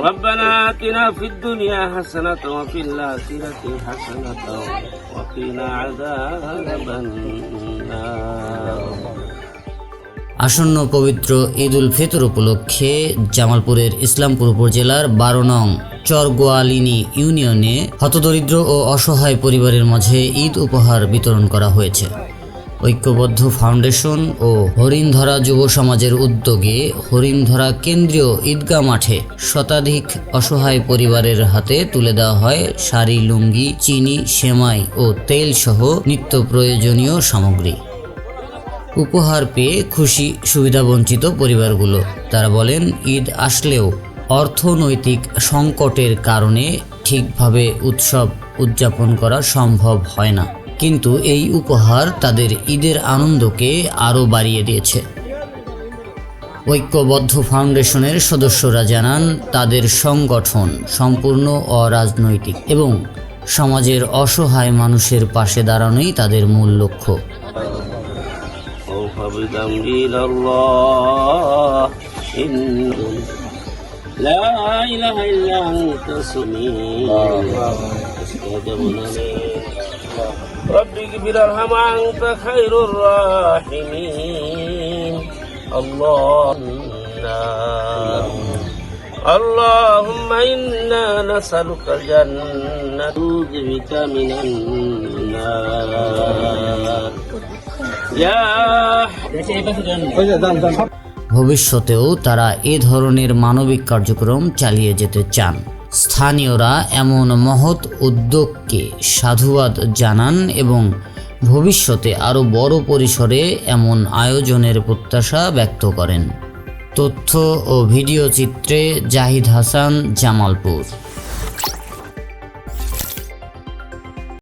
ربنا آتنا في الدنيا حسنة وفي الآخرة حسنة وقنا عذاب النار আসন্ন পবিত্র ঈদ উল ফিতর উপলক্ষে জামালপুরের ইসলামপুর উপজেলার বারো নং চরগোয়ালিনী ইউনিয়নে হতদরিদ্র ও অসহায় পরিবারের মাঝে ঈদ উপহার বিতরণ করা হয়েছে ঐক্যবদ্ধ ফাউন্ডেশন ও হরিণধরা যুব সমাজের উদ্যোগে হরিণধরা কেন্দ্রীয় ঈদগাহ মাঠে শতাধিক অসহায় পরিবারের হাতে তুলে দেওয়া হয় শাড়ি, লুঙ্গি, চিনি, সেমাই ও তেল সহ নিত্য প্রয়োজনীয় সামগ্রী। উপহার পেয়ে খুশি, সুবিধাবঞ্চিত পরিবারগুলো। তারা বলেন, ঈদ আসলেও অর্থনৈতিক সংকটের কারণে ঠিকভাবে উৎসব উদযাপন করা সম্ভব হয় না। কিন্তু এই উপহার তাদের ঈদের আনন্দকে আরও বাড়িয়ে দিয়েছে। ঐক্যবদ্ধ ফাউন্ডেশনের সদস্যরা জানান, তাদের সংগঠন সম্পূর্ণ অরাজনৈতিক এবং সমাজের অসহায় মানুষের পাশে দাঁড়ানোই তাদের মূল লক্ষ্য। إله إلا أنت سميع استجبنا ربي اغفر ارحم أنت خير الراحمين الله اللهم إنا نسألك الجنة نعوذ بك من النار يا ভবিষ্যতেও তারা এ ধরনের মানবিক কার্যক্রম চালিয়ে যেতে চান স্থানীয়রা এমন মহৎ উদ্যোগকে সাধুবাদ জানান এবং ভবিষ্যতে আরও বড় পরিসরে এমন আয়োজনের প্রত্যাশা ব্যক্ত করেন। তথ্য ও ভিডিও চিত্রে জাহিদ হাসান, জামালপুর।